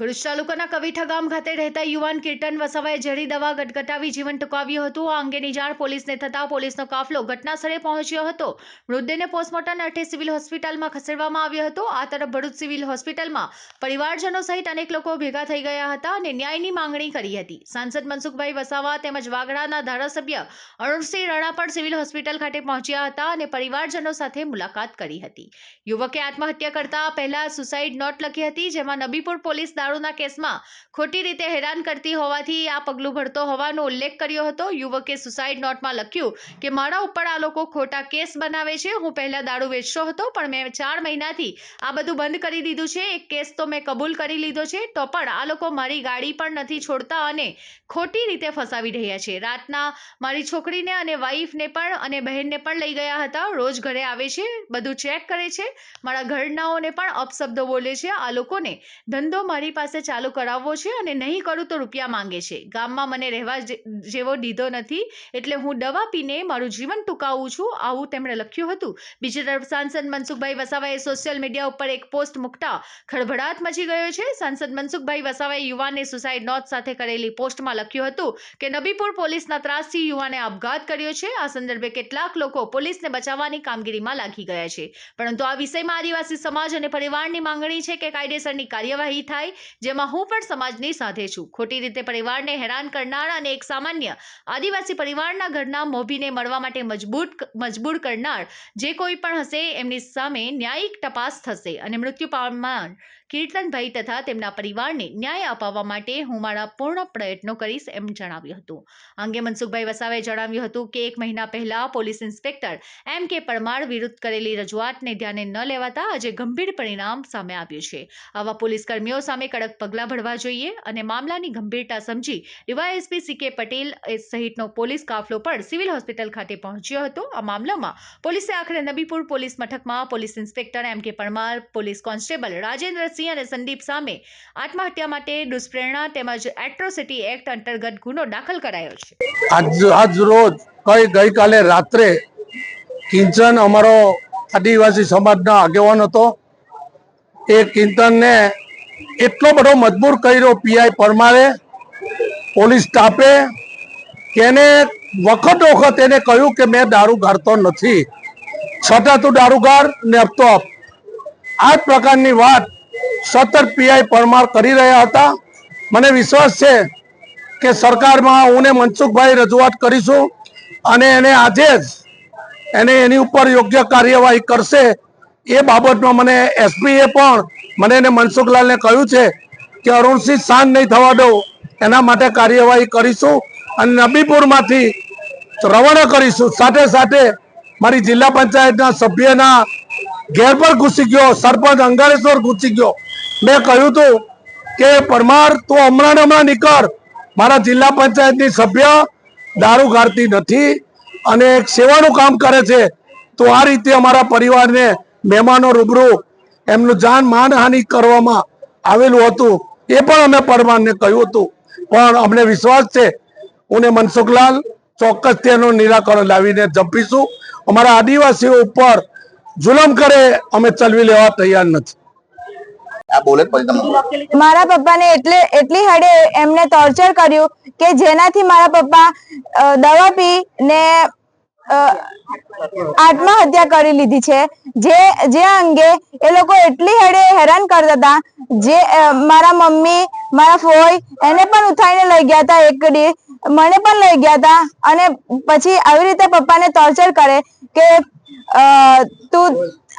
ભરૂચ તાલુકાના કવિઠા ગામ ખાતે રહેતા યુવાન કીર્તન વસાવાએ ઝેરી દવા ગટગટાવી જીવન ટૂંકાવ્યું હતું. આ અંગેની જાણ પોલીસને થતાં પોલીસનો કાફલો ઘટનાસ્થળે પહોંચ્યો હતો. મૃતદેહને પોસ્ટમોર્ટમ અર્થે સિવિલ હોસ્પિટલમાં ખસેડવામાં આવ્યો હતો. આ તરફ ભરૂચ સિવિલ હોસ્પિટલમાં પરિવારજનો સહિત અનેક લોકો ભેગા થઈ ગયા હતા અને ન્યાયની માંગણી કરી હતી. સાંસદ મનસુખભાઈ વસાવા તેમજ વાગડાના ધારાસભ્ય અરુણસિંહ રાણા પણ સિવિલ હોસ્પિટલ ખાતે પહોંચ્યા હતા અને પરિવારજનો સાથે મુલાકાત કરી હતી. યુવકે આત્મહત્યા કરતા પહેલા સુસાઇડ નોટ લખી હતી, જેમાં નબીપુર પોલીસ દારૂના કેસમાં ખોટી રીતે હેરાન કરતી હોવાથી આ પગલું ભરતો હોવાનો ઉલ્લેખ કર્યો હતો. યુવકે સુસાઇડ નોટમાં લખ્યું કે, મારા ઉપર આ લોકો ખોટા કેસ બનાવે છે. હું પહેલાં દારૂ વેચતો હતો, પણ મેં ચાર મહિનાથી આ બધું બંધ કરી દીધું છે. એક કેસ તો મેં કબૂલ કરી લીધો છે, તો પણ આ લોકો મારી ગાડી પણ નથી છોડતા અને ખોટી રીતે ફસાવી રહ્યા છે. રાતના મારી છોકરીને અને વાઈફને પણ અને બહેનને પણ લઈ ગયા હતા. રોજ ઘરે આવે છે, બધું ચેક કરે છે. મારા ઘરનાઓને પણ અપશબ્દો બોલે છે. આ લોકોને ધંધો મારી પાસે ચાલુ કરાવવો છે અને નહીં કરું તો રૂપિયા માંગે છે. ગામમાં મને રહેવા જેવો દીધો નથી એટલે હું દવા પીને મારું જીવન ટૂંકાવું છું. આવું તેમણે લખ્યું હતું. બીજી તરફ સાંસદ મનસુખભાઈ વસાવાએ સોશિયલ મીડિયા ઉપર એક પોસ્ટ મૂકતા ખળભળાટ મચી ગયો છે. સાંસદ મનસુખભાઈ વસાવાએ યુવાનને સુસાઇડ નોટ સાથે કરેલી પોસ્ટમાં લખ્યું હતું કે, નબીપુર પોલીસના ત્રાસથી યુવાને આપઘાત કર્યો છે. આ સંદર્ભે કેટલાક લોકો પોલીસને બચાવવાની કામગીરીમાં લાગી ગયા છે. પરંતુ આ વિષયમાં આદિવાસી સમાજ અને પરિવારની માંગણી છે કે કાયદેસરની કાર્યવાહી થાય. જેમાં હું પણ સમાજની સાથે છું. ખોટી રીતે પરિવારને હેરાન કરનાર અને એક સામાન્ય આદિવાસી પરિવારના ઘરના મોભીને મળવા માટે મજબૂત મજબૂર કરનાર જે કોઈ પણ હશે, એમની સામે ન્યાયિક તપાસ થશે અને મૃત્યુ પામનાર કીર્તનભાઈ તથા તેમના પરિવારને ન્યાય અપાવવા માટે હું મારા પૂર્ણ પ્રયત્નો કરીશ એમ જણાવ્યું હતું. અંગે મનસુખભાઈ વસાવાએ જણાવ્યું હતું કે એક મહિના પહેલા police inspector M K Parmar વિરુદ્ધ કરેલી રજૂઆતને ધ્યાને ન લેવાતા આજે ગંભીર પરિણામ સામે આવ્યું છે. આવા પોલીસ કર્મીઓ સામે કડક પગલાં ભરવા જોઈએ અને મામલાની ગંભીરતા સમજી ડીવાયએસપી સી કે પટેલ સહિતનો પોલીસ કાફલો પણ સિવિલ હોસ્પિટલ ખાતે પહોંચ્યો હતો. આ મામલામાં પોલીસે આખરે નબીપુર પોલીસ મથકમાં police inspector M K Parmar, police constable Rajendrasinh અને સંદીપ સામે આત્મહત્યા માટે દુષ્પ્રેરણા તેમજ એટ્રોસિટી એક્ટ અંતર્ગત ગુનો દાખલ કરાયો છે. આજ રોજ કઈ ગઈકાલે રાત્રે કિંચન અમારો આદિવાસી સમાજના આગેવાન હતો. એ કિંચનને એટલો બધો મજબૂર કર્યો પીઆઈ પરમારે, પોલીસ સ્ટાફે, કે વખત વખત એને કહ્યું કે મેં દારૂ ગાળતો નથી. છતાં તું દારૂ ગાળ ને આપતો આપ આ પ્રકારની વાત સતત પીઆઈ પરમાર કરી રહ્યા હતા. મને વિશ્વાસ છે કે સરકારમાં હું મનસુખભાઈ રજૂઆત કરીશું અને એને આજે જ એને એની ઉપર યોગ્ય કાર્યવાહી કરશે એ બાબતમાં મને એસપીએ પણ મને એને મનસુખલાલને કહ્યું છે કે અરુણસિંહ શાંત નહીં થવા દઉં. એના માટે કાર્યવાહી કરીશું અને નબીપુરમાંથી રવાના કરીશું. સાથે સાથે મારી જિલ્લા પંચાયતના સભ્યના ઘેર પર ઘૂસી ગયો, સરપંચ અંગારેશ્વર ઘૂસી ગયો. મેં કહ્યું હતું કે પરમાર, તું હમણાં હમણાં નીકળ. મારા જિલ્લા પંચાયતની સભ્ય દારૂ ગાળતી નથી અને એક સેવાનું કામ કરે છે. તો આ રીતે અમારા પરિવારને મહેમાનો રૂબરૂ એમનું જાન માનહાનિ કરવામાં આવેલું હતું. એ પણ અમે પરમારને કહ્યું હતું. પણ અમને વિશ્વાસ છે. હું મનસુખલાલ ચોક્કસ તેનું નિરાકરણ લાવીને જપીશું. અમારા આદિવાસીઓ ઉપર જુલમ કરે અમે ચલવી લેવા તૈયાર નથી. આ બોલે જ મારા પપ્પાને એટલે એટલી હડે એમને ટોર્ચર કર્યું કે જેનાથી મારા પપ્પા દવા પી ને આત્મહત્યા કરી લીધી છે. જે જે અંગે એ લોકો એટલી હડે હેરાન કરતા હતા જે મારા મમ્મી મારા ફોઈ એને પણ ઉઠાઈને લઈ ગયા હતા એક મને પણ લઈ ગયા હતા અને પછી આવી રીતે પપ્પાને ટોર્ચર કરે કે તું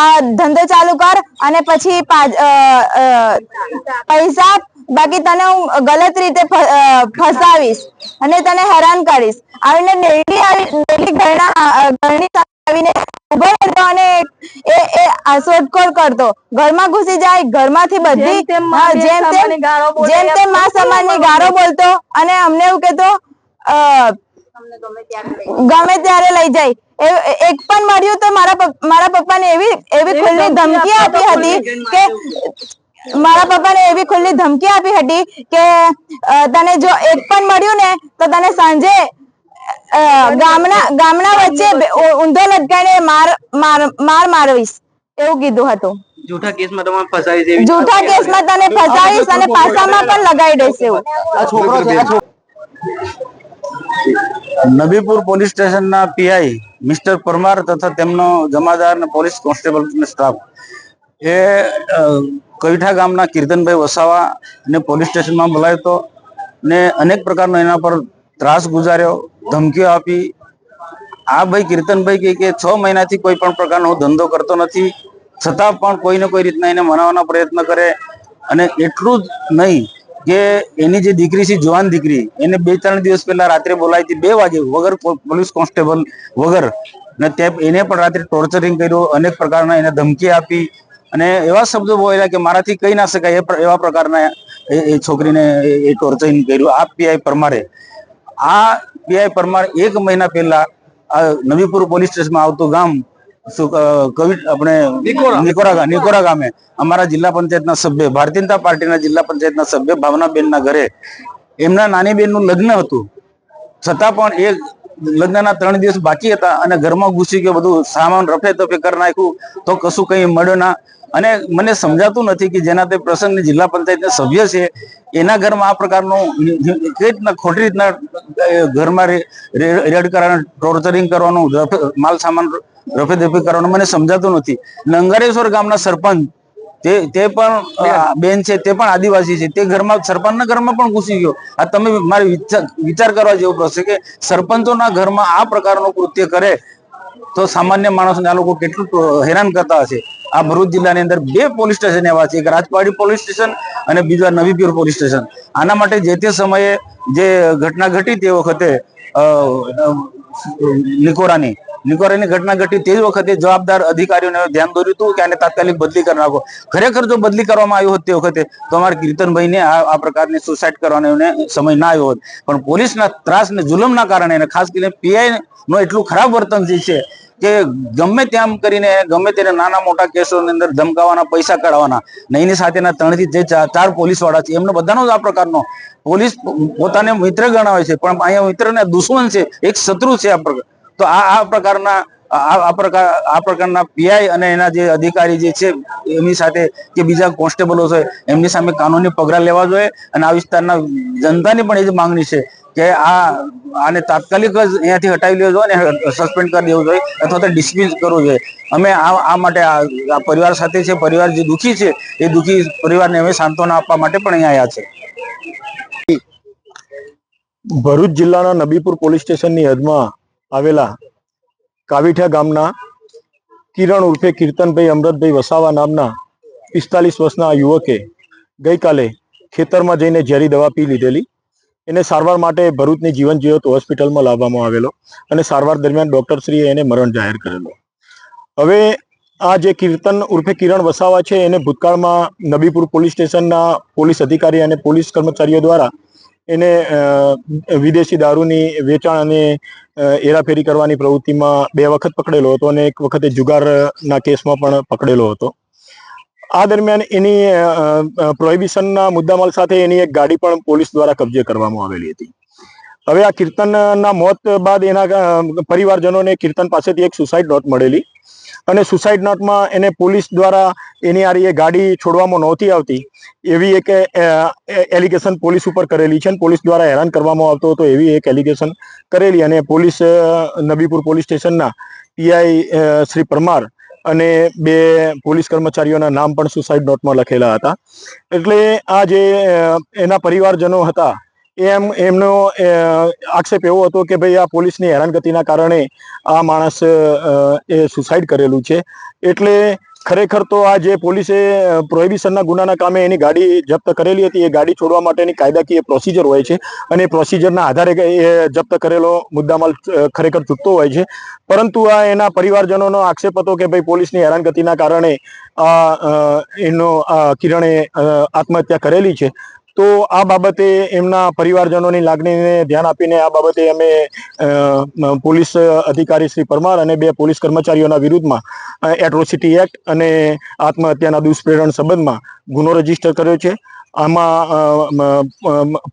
આ ધંધો ચાલુ કર અને પછી પૈસા બાકી તને હું ગલત રીતે ફસાવીશ અને તને હેરાન કરીશ. આવીને ડેલી આવી ડેલી ઘરના ઘરની આવીને ઊભો રહેતો અને એ એ શોધખોળ કરતો. ઘરમાં ઘૂસી જાય ઘરમાંથી બધી જેમ તેમ જેમ તેમ મા સમાનની ગારો બોલતો અને અમને એવું કહેતો ગમે ત્યારે લઈ જાય. એક પણ મળ્યું તો મારા મારા પપ્પાને એવી એવી ખુલ્લી ધમકી આપી હતી કે મારા પપ્પાને એવી ખુલ્લી ધમકી આપી હતી કે તને જો એક પણ મળ્યું ને તો તને સાંજે ગામના ગામના વચ્ચે ઊંધો લટકાઈને માર માર માર મારવીશ એવું કીધું હતું. જૂઠા કેસમાં તમારે ફસાવી દેવી જૂઠા કેસમાં તને ફસાવીશ અને પાસામાં પણ લગાવી દઈશ એવું. આ છોકરો છે. નબીપુર પોલીસ સ્ટેશનના પીઆઈ મિસ્ટર પરમાર તથા તેમનો જમાદાર અને પોલીસ કોન્સ્ટેબલ સ્ટાફ એ કવિઠા ગામના કીર્તનભાઈ વસાવા ને પોલીસ સ્ટેશનમાં બોલાવ્યો હતો ને અનેક પ્રકારનો એના પર ત્રાસ ગુજાર્યો, ધમકીઓ આપી. આ ભાઈ કીર્તનભાઈ કહે કે છ મહિનાથી કોઈ પણ પ્રકારનો હું ધંધો કરતો નથી. છતાં પણ કોઈને કોઈ રીતના એને મનાવવાનો પ્રયત્ન કરે અને એટલું જ નહીં કે એની જે દીકરી છે, જવાન દીકરી, એને બે ત્રણ દિવસ પહેલા રાત્રે બોલાવી હતી, બે વાગે વગર પોલીસ કોન્સ્ટેબલ વગર. ને તે એને પણ રાત્રે ટોર્ચરિંગ કર્યું, અનેક પ્રકારના એને ધમકી આપી. અને એવા શબ્દો બોલ્યા કે મારાથી કહી ના શકાય એવા પ્રકારના એ- છોકરીને એ- ટોર્ચરિંગ કર્યું, આ પીઆઈ પરમારે. આ પીઆઈ પરમાર એક મહિના પહેલા નવીપુર પોલીસ સ્ટેશનમાં આવતું ગામ શું અ, કવિ આપણે નિકોરા. નિકોરા ગામે અમારા જિલ્લા પંચાયતના સભ્ય ભારતીય જનતા પાર્ટીના જિલ્લા પંચાયતના સભ્ય ભાવનાબેનના ઘરે એમના નાની બેનનું લગ્ન હતું. છતાં પણ એ લગ્નના ત્રણ દિવસ બાકી હતા અને ઘરમાં ઘૂસી ગયો બધું સામાન રફે તફે કરી નાખ્યું તો કશું કઈ મળ્યો ના. અને મને સમજાતું નથી કે જેના તે પ્રસંગની જિલ્લા પંચાયતના સભ્ય છે એના ઘરમાં આ પ્રકારનું કઈ રીતના ખોટી રીતના ઘરમાં રેડ કરવાનું ટોર્ચરિંગ કરવાનું માલ સામાન રફે દફે કરવાનું મને સમજાતું નથી. નંગારેશ્વર ગામના સરપંચ તે તે પણ બેન. છે તે પણ આદિવાસી છે. તે ઘરમાં સરપંચના ઘરમાં પણ ઘૂસી ગયો. આ તમે મારે વિચાર વિચાર કરવા જેવો પ્રશ્ન છે કે સરપંચોના ઘરમાં આ પ્રકારનું કૃત્ય કરે તો સામાન્ય માણસને આ લોકો કેટલું હેરાન કરતા હશે. આ ભરૂચ જિલ્લાની અંદર બે પોલીસ સ્ટેશન એવા છે. એક રાજપાડી પોલીસ સ્ટેશન અને બીજા નવીપુર પોલીસ સ્ટેશન. આના માટે જે તે સમયે જે ઘટના ઘટી તે વખતે નિકોરાની. નિકોરાની ઘટના ઘટી તે જ વખતે જવાબદાર અધિકારીઓને ધ્યાન દોર્યું હતું કે આને તાત્કાલિક બદલી કરી નાખો. ખરેખર જો બદલી કરવામાં આવ્યો હોત તે વખતે તો અમારે કીર્તનભાઈને આ પ્રકારની સુસાઇડ કરવાનો સમય ના આવ્યો હોત. પણ પોલીસના ત્રાસ ને જુલમના કારણે ખાસ કરીને પીઆઈ નો એટલું ખરાબ વર્તન જે છે કે ગમે તેમ કરીને, ગમે તેને નાના મોટા કેસોની અંદર ધમકાવાના, પૈસા કાઢવાના ને એની સાથેના ત્રણથી જે ચાર ચાર પોલીસવાળા છે, એમને બધાનો જ આ પ્રકારનો પોલીસ પોતાને મિત્ર ગણાવે છે, પણ અહીંયા મિત્ર ને દુશ્મન છે, એક શત્રુ છે આ પ્રકાર. તો આ આ પ્રકારના આ પ્રકાર, આ પ્રકારના પીઆઈ અને એના જે અધિકારી જે છે, એમની સાથે કે બીજા કોન્સ્ટેબલો છે, એમની સામે કાનૂની પગલા લેવા જોઈએ અને આ વિસ્તારના જનતાની પણ એ જ માંગણી છે કે આ આને તાત્કાલિક જ અહીંયાથી હટાવી લેવો જોઈએ અને સસ્પેન્ડ કરી દેવું જોઈએ અથવા તો ડિસમિસ કરવું જોઈએ. અમે આ આ માટે આ પરિવાર સાથે છે, પરિવાર જે દુઃખી છે, એ દુઃખી પરિવારને અમે સાંત્વના આપવા માટે પણ અહીંયા આવ્યા છે. ભરૂચ જિલ્લાના નબીપુર પોલીસ સ્ટેશનની હદમાં આવેલા કાવીઠા ગામના કિરણ ઉર્ફે કીર્તનભાઈ અમૃતભાઈ વસાવા નામના પિસ્તાલીસ વર્ષના યુવકે ગઈકાલે ખેતરમાં જઈને ઝેરી દવા પી લીધેલી. એને સારવાર માટે ભરૂચની જીવન જીવત હોસ્પિટલમાં લાવવામાં આવેલો અને સારવાર દરમિયાન ડૉક્ટરશ્રીએ એને મરણ જાહેર કરેલો. હવે આ જે કીર્તન ઉર્ફે કિરણ વસાવા છે, એને ભૂતકાળમાં નબીપુર પોલીસ સ્ટેશનના પોલીસ અધિકારી અને પોલીસ કર્મચારીઓ દ્વારા એને વિદેશી દારૂની વેચાણ અને હેરાફેરી કરવાની પ્રવૃત્તિમાં બે વખત પકડેલો હતો અને એક વખતે જુગારના કેસમાં પણ પકડેલો હતો. આ દરમિયાન એની પ્રોહિબિશનના મુદ્દામાલ સાથે એની એક ગાડી પણ પોલીસ દ્વારા કબજે કરવામાં આવેલી હતી. હવે આ કીર્તનના મોત બાદ એના પરિવારજનોને કીર્તન પાસેથી એક સુસાઇડ નોટ મળેલી અને સુસાઇડ નોટમાં એને પોલીસ દ્વારા એની આરી ગાડી છોડવામાં નહોતી આવતી એવી એક એલિગેશન પોલીસ ઉપર કરેલી છે અને પોલીસ દ્વારા હેરાન કરવામાં આવતો હતો એવી એક એલિગેશન કરેલી અને પોલીસ નબીપુર પોલીસ સ્ટેશનના પીઆઈ શ્રી પરમાર અને બે પોલીસ કર્મચારીઓના નામ પણ સુસાઇડ નોટમાં લખેલા હતા. એટલે આ જે એના પરિવારજનો હતા, એમ, એમનો આક્ષેપ એવો હતો કે ભાઈ આ પોલીસની હેરાનગતિના કારણે આ માણસ એ સુસાઇડ કરેલું છે. એટલે ખરેખર તો આ જે પોલીસે પ્રોહિબિશનના ગુનાના કામે એની ગાડી જપ્ત કરેલી હતી, એ ગાડી છોડવા માટેની કાયદાકીય પ્રોસિજર હોય છે અને પ્રોસિજરના આધારે એ જપ્ત કરેલો મુદ્દામાલ ખરેખર ચૂકતો હોય છે. પરંતુ આ એના પરિવારજનોનો આક્ષેપ હતો કે ભાઈ પોલીસની હેરાનગતિના કારણે આ એનો આ કિરણે આત્મહત્યા કરેલી છે. તો આ બાબતે એમના પરિવારજનોની લાગણીને ધ્યાન આપીને આ બાબતે અમે પોલીસ અધિકારી શ્રી પરમાર અને બે પોલીસ કર્મચારીઓના વિરુદ્ધમાં એટ્રોસિટી એક્ટ અને આત્મહત્યાના દુષ્પ્રેરણ સંબંધમાં ગુનો રજિસ્ટર કર્યો છે. આમાં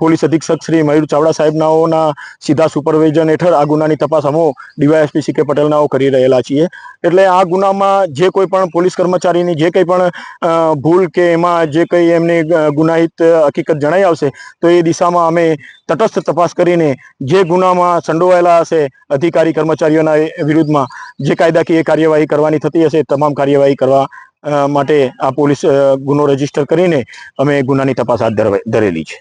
પોલીસ અધિક્ષક શ્રી મયુર ચાવડા સાહેબનાઓના સીધા સુપરવિઝન હેઠળ આ ગુનાની તપાસ અમો ડીવાયએસપી સી કે પટેલનાઓ કરી રહેલા છીએ. એટલે આ ગુનામાં જે કોઈ પણ પોલીસ કર્મચારીની જે કંઈ પણ ભૂલ કે એમાં જે કંઈ એમની ગુનાહિત હકીકત જણાઈ આવશે, તો એ દિશામાં અમે તટસ્થ તપાસ કરીને જે ગુનામાં સંડોવાયેલા હશે, અધિકારી કર્મચારીઓના વિરુદ્ધમાં જે કાયદાકીય કાર્યવાહી કરવાની થતી હશે તમામ કાર્યવાહી કરવા માટે આ પોલીસ ગુનો રજિસ્ટર કરીને અમે ગુનાની તપાસ હાથ ધરેલી છે.